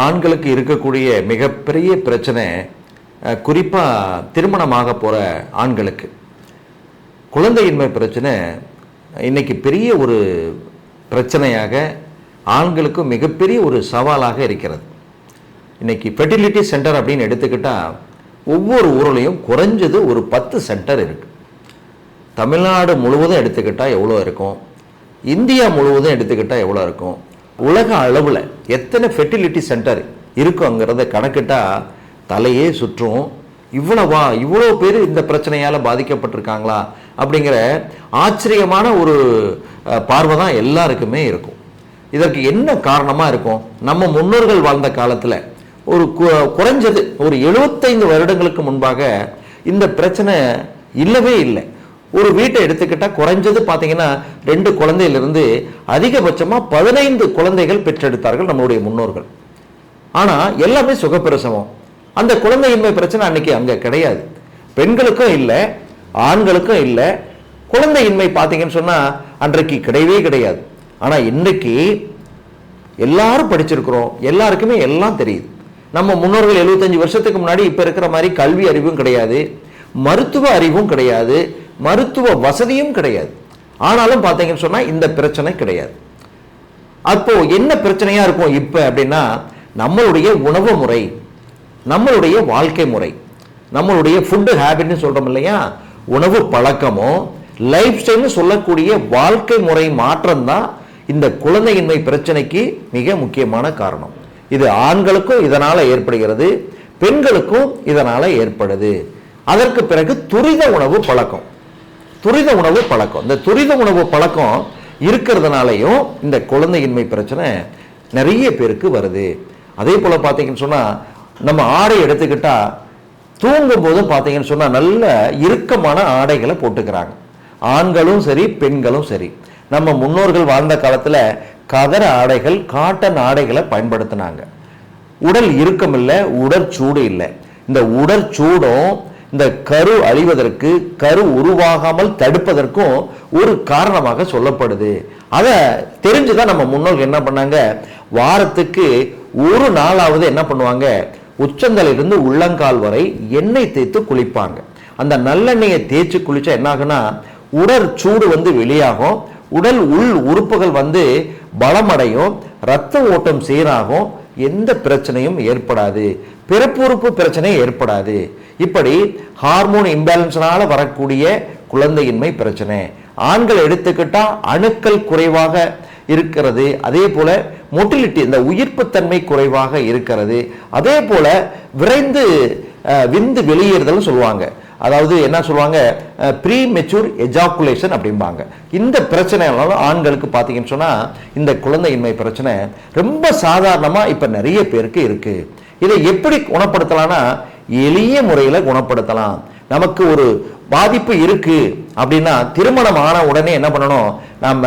ஆண்களுக்கு இருக்கக்கூடிய மிகப்பெரிய பிரச்சனை குறிப்பாக திருமணமாக போகிற ஆண்களுக்கு. குழந்தையின்மை பிரச்சனை இன்றைக்கி பெரிய ஒரு பிரச்சனையாக ஆண்களுக்கு மிகப்பெரிய ஒரு சவாலாக இருக்கிறது. இன்றைக்கி ஃபெர்டிலிட்டி சென்டர் அப்படின்னு எடுத்துக்கிட்டால் ஒவ்வொரு ஊர்லேயும் குறைஞ்சது ஒரு பத்து சென்டர் இருக்குது தமிழ்நாடு முழுவதும் எடுத்துக்கிட்டால் எவ்வளோ இருக்கும்? இந்தியா முழுவதும் எடுத்துக்கிட்டால் எவ்வளோ இருக்கும்? உலக அளவில் எத்தனை ஃபெர்டிலிட்டி சென்டர் இருக்குங்கிறத கணக்கிட்டால் தலையே சுற்றும். இவ்வளவா இவ்வளோ பேர் இந்த பிரச்சனையால் பாதிக்கப்பட்டிருக்காங்களா அப்படிங்கிற ஆச்சரியமான ஒரு பார்வை தான் எல்லாருக்குமே இருக்கும். இதற்கு என்ன காரணமாக இருக்கும்? நம்ம முன்னோர்கள் வாழ்ந்த காலத்தில் ஒரு கு- குறைஞ்சது ஒரு எழுபத்தைந்து வருடங்களுக்கு முன்பாக இந்த பிரச்சனை இல்லவே இல்லை. ஒரு வீட்டை எடுத்துக்கிட்டால் குறைஞ்சது பார்த்தீங்கன்னா ரெண்டு குழந்தையிலிருந்து அதிகபட்சமாக பதினைந்து குழந்தைகள் பெற்றெடுத்தார்கள் நம்மளுடைய முன்னோர்கள். ஆனால் எல்லாமே சுகப்பிரசவம். அந்த குழந்தையின்மை பிரச்சனை அன்னைக்கு அங்கே கிடையாது. பெண்களுக்கும் இல்லை ஆண்களுக்கும் இல்லை. குழந்தையின்மை பார்த்தீங்கன்னு சொன்னால் அன்றைக்கு கிடையவே கிடையாது. ஆனால் இன்றைக்கு எல்லாரும் படிச்சிருக்கிறோம். எல்லாருக்குமே எல்லாம் தெரியுது. நம்ம முன்னோர்கள் 75 வருஷத்துக்கு முன்னாடி இப்போ இருக்கிற மாதிரி கல்வி அறிவும் கிடையாது. மருத்துவ அறிவும் கிடையாது. மருத்துவ வசதியும் கிடையாது. ஆனாலும் பார்த்தீங்கன்னு சொன்னால் இந்த பிரச்சனை கிடையாது. அப்போ என்ன பிரச்சனையாக இருக்கும் இப்போ அப்படின்னா நம்மளுடைய உணவு முறை நம்மளுடைய வாழ்க்கை முறை நம்மளுடைய ஃபுட்டு ஹேபிட்னு சொல்கிறோம் இல்லையா? உணவு பழக்கமோ லைஃப் ஸ்டைல்னு சொல்லக்கூடிய வாழ்க்கை முறை மாற்றம் தான் இந்த குழந்தையின்மை பிரச்சனைக்கு மிக முக்கியமான காரணம். இது ஆண்களுக்கும் இதனால் ஏற்படுகிறது பெண்களுக்கும் இதனால் ஏற்படுது. அதற்கு பிறகு துரித உணவு பழக்கம். துரித உணவு பழக்கம். இந்த துரித உணவு பழக்கம் இருக்கிறதுனாலையும் இந்த குழந்தையின்மை பிரச்சனை நிறைய பேருக்கு வருது. அதே போல் பார்த்தீங்கன்னு சொன்னால் நம்ம ஆடை எடுத்துக்கிட்டால் தூங்கும் போதும் பார்த்தீங்கன்னு சொன்னால் நல்ல இறுக்கமான ஆடைகளை போட்டுக்கிறாங்க. ஆண்களும் சரி பெண்களும் சரி. நம்ம முன்னோர்கள் வாழ்ந்த காலத்தில் கதர ஆடைகள் காட்டன் ஆடைகளை பயன்படுத்தினாங்க. உடல் இறுக்கம் இல்லை உடற்சூடு இல்லை. இந்த உடற்சூடும் இந்த கரு அழிவதற்கு கரு உருவாகாமல் தடுப்பதற்கும் ஒரு காரணமாக சொல்லப்படுது. அதை தெரிஞ்சுதான் நம்ம முன்னோர்கள் என்ன பண்ணாங்க? வாரத்துக்கு ஒரு நாளாவது என்ன பண்ணுவாங்க? உச்சந்தலையிலிருந்து உள்ளங்கால் வரை எண்ணெய் தேய்த்து குளிப்பாங்க. அந்த நல்லெண்ணெயை தேய்ச்சி குளிச்சா என்ன ஆகுனா உடற் சூடு வந்து வெளியாகும். உடல் உள் உறுப்புகள் வந்து பலமடையும். ரத்த ஓட்டம் சீராகும். எந்த பிரச்சனையும் ஏற்படாது. பிறப்புறுப்பு பிரச்சனை ஏற்படாது. இப்படி ஹார்மோன் இம்பேலன்ஸ்னால வரக்கூடிய குழந்தையின்மை பிரச்சனை. ஆண்கள் எடுத்துக்கிட்டா அணுக்கள் குறைவாக இருக்கிறது. அதே போல மொட்டிலிட்டி இந்த உயிர்ப்புத்தன்மை குறைவாக இருக்கிறது. அதே போல விரைந்து விந்து வெளியேறுதல் சொல்லுவாங்க. அதாவது என்ன சொல்லுவாங்க? ப்ரீ மெச்சூர் எஜாக்குலேஷன் அப்படிம்பாங்க. இந்த பிரச்சனைனால ஆண்களுக்கு பார்த்தீங்கன்னு சொன்னால் இந்த குழந்தையின்மை பிரச்சனை ரொம்ப சாதாரணமாக இப்போ நிறைய பேருக்கு இருக்குது இதை எப்படி குணப்படுத்தலாம்னா எளிய முறையில் குணப்படுத்தலாம். நமக்கு ஒரு பாதிப்பு இருக்குது அப்படின்னா திருமணம் ஆன உடனே என்ன பண்ணணும்? நாம்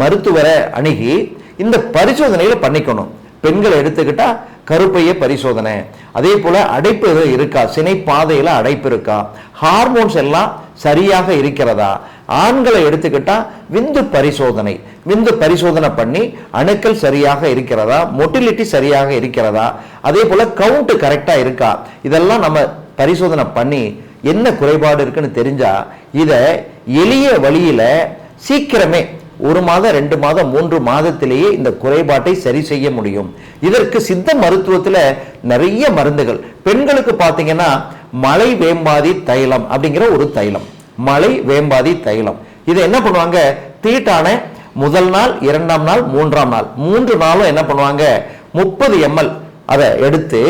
மருத்துவரை அணுகி இந்த பரிசோதனையில பண்ணிக்கணும். பெண்களை எடுத்துக்கிட்டா கருப்பைய பரிசோதனை. அதே போல அடைப்பு இருக்கா? சினை பாதையில அடைப்பு இருக்கா? ஹார்மோன்ஸ் எல்லாம் சரியாக இருக்கிறதா? ஆண்களை எடுத்துக்கிட்டா விந்து பரிசோதனை. விந்து பரிசோதனை பண்ணி அணுக்கள் சரியாக இருக்கிறதா? மொட்டிலிட்டி சரியாக இருக்கிறதா? அதே போல கவுண்ட் கரெக்டா இருக்கா? இதெல்லாம் நம்ம பரிசோதனை பண்ணி என்ன குறைபாடு இருக்குன்னு தெரிஞ்சா இதை எளிய வழியில சீக்கிரமே ஒரு மாதம் ரெண்டு மாதம் மூன்று மாதத்திலேயே இந்த குறைபாட்டை சரி செய்ய முடியும். இதற்கு சித்த மருத்துவத்தில் நிறைய மருந்துகள். பெண்களுக்கு பார்த்தீங்கன்னா மலை வேம்பாதி தைலம் அப்படிங்கிற ஒரு தைலம். மலை வேம்பாதி தைலம். இதை என்ன பண்ணுவாங்க? தீட்டான முதல் நாள் இரண்டாம் நாள் மூன்றாம் நாள். மூன்று நாளும் என்ன பண்ணுவாங்க? முப்பது எம்எல் அதை எடுத்து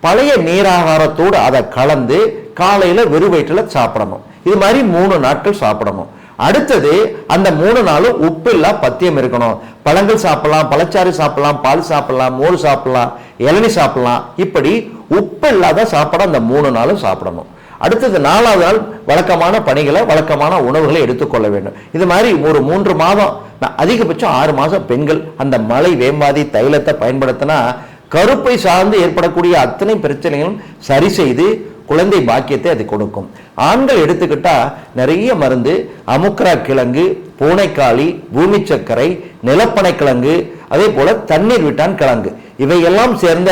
பழைய நீராகாரத்தோடு அதை கலந்து காலையில் வெறும் வயிற்றில் சாப்பிடணும். இது மாதிரி மூணு நாட்கள் சாப்பிடணும். அடுத்தது அந்த மூணு நாளும் உப்பு இல்லா பத்தியம் இருக்கணும். பழங்கள் சாப்பிடலாம் பழச்சாறு சாப்பிடலாம் பால் சாப்பிடலாம் மோர் சாப்பிடலாம் இளநி சாப்பிடலாம். இப்படி உப்பு இல்லாத சாப்பாடு அந்த மூணு நாளும் சாப்பிடணும். அடுத்தது நாலாவது நாள் வழக்கமான பணிகளை வழக்கமான உணவுகளை எடுத்துக்கொள்ள வேண்டும். இது மாதிரி ஒரு மூன்று மாதம் அதிகபட்சம் ஆறு மாதம் பெண்கள் அந்த மலை வேம்பாதி தைலத்தை பயன்படுத்தினா கருப்பை சார்ந்து ஏற்படக்கூடிய அத்தனை பிரச்சனைகளும் சரி செய்து குழந்தை பாக்கியத்தை அது கொடுக்கும். ஆண்கள் எடுத்துக்கிட்டா நிறைய மருந்து அமுக்ரா கிழங்கு பூனைக்காளி பூமி சர்க்கரை நிலப்பனை கிழங்கு அதே போல தண்ணீர் விட்டான் கிழங்கு. இவையெல்லாம் சேர்ந்த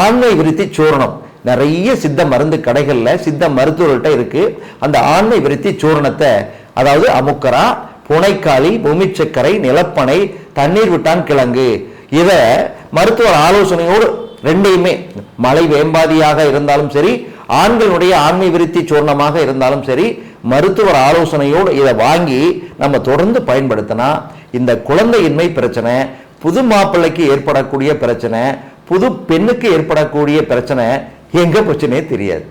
ஆண்மை விருத்தி சூரணம். நிறைய சித்த மருந்து கடைகளில் சித்த மருத்துவர்கள்ட்ட இருக்கு. அந்த ஆண்மை விருத்தி சூரணத்தை அதாவது அமுக்கரா புனைக்காளி பூமிச்சக்கரை நிலப்பனை தண்ணீர் விட்டான் கிழங்கு. இதை மருத்துவர் ஆலோசனையோடு ரெண்டையுமே மலை வேம்பாதியாக இருந்தாலும் சரி ஆண்களுடைய ஆண்மை விருத்தி சூர்ணமாக இருந்தாலும் சரி மருத்துவர் ஆலோசனையோடு இதை வாங்கி நம்ம தொடர்ந்து பயன்படுத்தினா இந்த குழந்தையின்மை பிரச்சனை புது மாப்பிள்ளைக்கு ஏற்படக்கூடிய பிரச்சனை புது பெண்ணுக்கு ஏற்படக்கூடிய பிரச்சனை எங்க பிரச்சனையே தெரியாது.